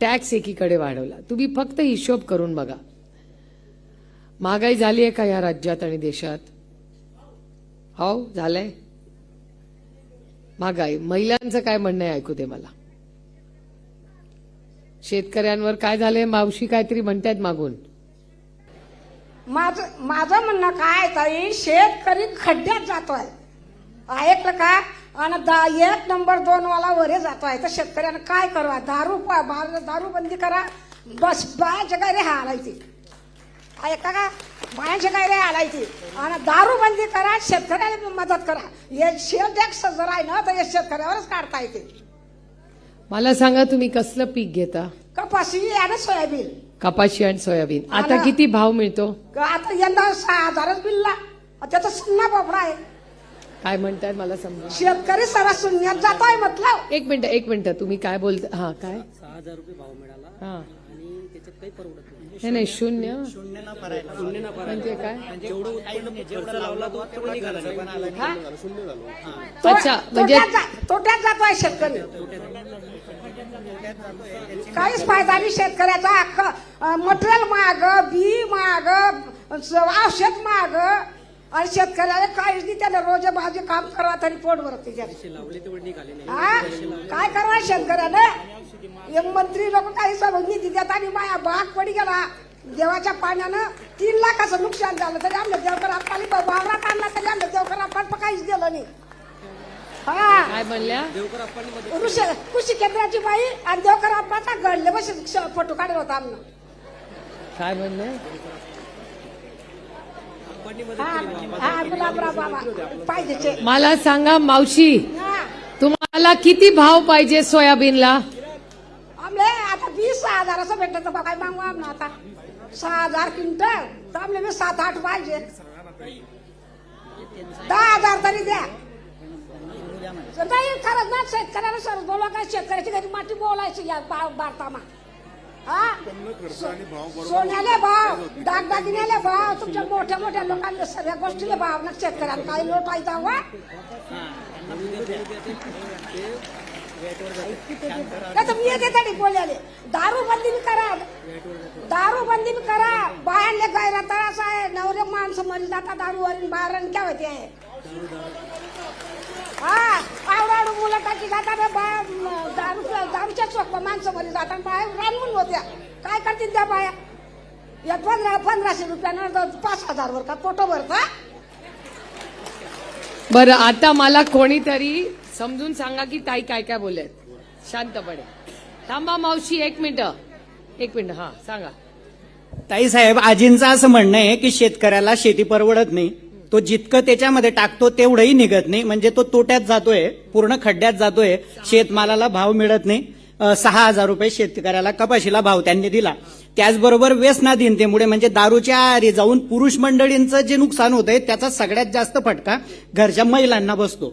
Tax एकीकडे वाढवला. तुम्ही फक्त हिशोब करून बघा. महागाई झाली आहे का या राज्यात आणि देशात? हो झालंय. महागाई. महिलांचं काय म्हणणं आहे ऐकू दे मला. शेतकऱ्यांवर काय झालंय? मावशी काहीतरी म्हणतायत मागून. माझं माझं म्हणणं काय ताई? शेतकरी खड्ड्यात जातोय. ऐकलं का? आणि दा एक नंबर दोन वाला वरे जातोय. तर शेतकऱ्यानं काय करावं दारू दारू बंदी करा. बस बायाच्या काय रे हालायची ऐका का बायाच्या काय रे हालायची आणि दारू बंदी करा शेतकऱ्याला मदत करा. हे शेत टॅक्स जर आहे ना तर हे शेतकऱ्यावरच काढता येते. मला सांगा तुम्ही कसलं पीक घेता? कपाशी आणि सोयाबीन. कपाशी आणि सोयाबीन. आता किती भाव मिळतो? आता यंदा सहा हजारच बिलला त्याचा सुन्ना पोपडा आहे. काय म्हणतायत मला समजा शेतकरी सरा शून्यात जातोय म्हटलं. एक मिनिट एक मिनिट तुम्ही काय बोलता हा काय? सहा हजार रुपये भाव मिळाला. हा. आणि त्याच्यात काही परवडत नाही. नाही नाही शून्य. शून्य न भरायला म्हणजे काय? जेवढं उत्पन्न खर्च लावला तो तेवढं निघाला. हा? अच्छा, तो- म्हणजे- तोट्यात जा- तोट्यात जातोय शेतकरी. काहीच फायदा नाही शेतकऱ्याचा. मटेरियल माग बी माग औषध माग आणि शेतकऱ्याला काहीच नाही त्याला रोज भाजी काम करा तरी पोट भरत हा? काय करणार शेतकऱ्यानं? एक मंत्री लोक काही सर्व निधी देतात आणि माया बाग पडी गेला. देवाच्या पाण्यानं तीन लाखाचं नुकसान झालं तरी आमच्या देवकर आपल्याला वावरात आणला तरी आमच्या देवकर आपण काहीच दिलं नाही. हा? काय कृषी कृषी केंद्राची बाई आणि देवकर आपला घडले बस फोटो काढत होता आमनं काय म्हणणं पाहिजे मला सांगा मावशी तुम्हाला किती भाव पाहिजे सोयाबीनला? आमले आता वीस सहा हजाराचं भेटलं तर बा काय मागू आमना आता. सहा हजार क्विंटल तर आमले मी सात आठ पाहिजे. दहा हजार तरी द्या. नाही खरंच ना शेतकऱ्याला सर बोला काय शेतकऱ्याची घरी माती बोलायची या सोन्याले भाव दागदागिन्याले भाव तुमच्या मोठ्या मोठ्या लोकांना सगळ्या गोष्टीले भाव ना शेतकऱ्यांना. काही लोट वा नाही तर मी येते तरी बोलायले. दारू बंदी बी करा. दारू बंदी बी करा. बाहेरले गायला तळास आहे. नवरे माणसं मरी जातात दारूवरील बाहेर काय होते. आहे हा आवडाडू मुलं टाकी जातात रे बाया दारू दारूच्या चोख माणसं मरी जातात बाहेर रानून होत्या. काय करतील त्या बाया? एक पंधरा पंधराशे रुपयानं पाच हजार वर का पोटो भरता बरं आता मला कोणीतरी समजून सांगा की ताई काय काय बोलत शांतपणे. थांबा मावशी एक मिनिट. एक मिनिट हा सांगा. ताई साहेब आजींचं असं म्हणणं आहे की शेतकऱ्याला शेती परवडत नाही. तो जितकं त्याच्यामध्ये टाकतो तेवढंही निघत नाही. म्हणजे तो तोट्यात जातोय पूर्ण खड्ड्यात जातोय शेतमालाला भाव मिळत नाही. सहा हजार रुपये शेतकऱ्याला कपाशीला भाव त्यांनी दिला. त्याचबरोबर व्यसनाधीनतेमुळे म्हणजे दारूच्या आहारी जाऊन पुरुष मंडळींचं जे नुकसान होतंय आहे त्याचा सगळ्यात जास्त फटका घरच्या महिलांना बसतो.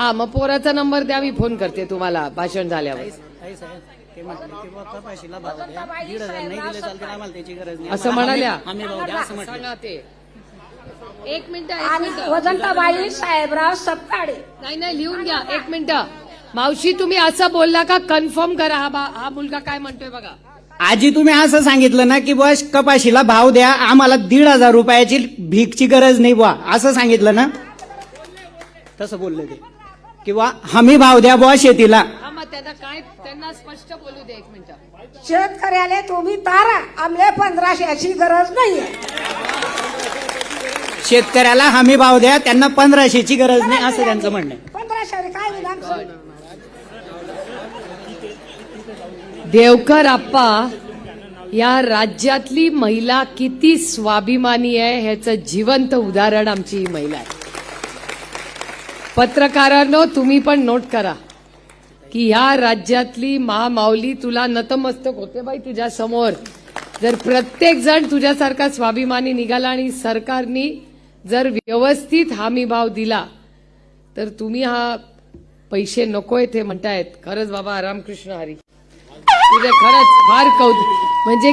हा मग पोराचा नंबर द्या मी फोन करते तुम्हाला भाषण झाल्यावर. ताई साहेब ते म्हटले की बुवा कपाशीला भाव द्या. दीड हजार नाही दिले चालते आम्हाला त्याची गरज नाही. असं म्हणाल्या? एक मिनिट वजंताबाई साहेबराव सपकाळे नाही नाही लिहून घ्या एक मिनिट. मावशी तुम्ही असं बोलला का कन्फर्म करा हा बा- हा मुलगा काय म्हणतोय बघा. आजी तुम्ही असं सांगितलं ना की बुवा कपाशीला भाव द्या आम्हाला दीड हजार रुपयाची भीकची गरज नाही बुवा. असं सांगितलं ना? तसं बोलले ते. किंवा हमी भाव द्या बुवा शेतीला. हा मग त्यांना काय त्यांना स्पष्ट बोलू दे एक मिनिट. शेतकऱ्याला तुम्ही तारा आमले पंधराशेची गरज नाहीये. शेतकऱ्याला हमी भाव द्या त्यांना पंधराशेची गरज नाही असं त्यांचं म्हणणं आहे. पंधराशे काय विधान? देवकर आप्पा या राज्यातली महिला किती स्वाभिमानी आहे ह्याचं जिवंत उदाहरण आमची ही महिला आहे. पत्रकारांनो तुम्ही पण नोट करा की ह्या राज्यातली महामाऊली तुला नतमस्तक होते बाई तुझ्या समोर. जर प्रत्येक जण तुझ्यासारखा स्वाभिमानी निघाला आणि सरकारनी जर व्यवस्थित हमी भाव दिला तर तुम्ही हा पैसे नकोय ते म्हणतायत. खरंच बाबा रामकृष्ण हरी. तुझे खरंच फार कौतुक. म्हणजे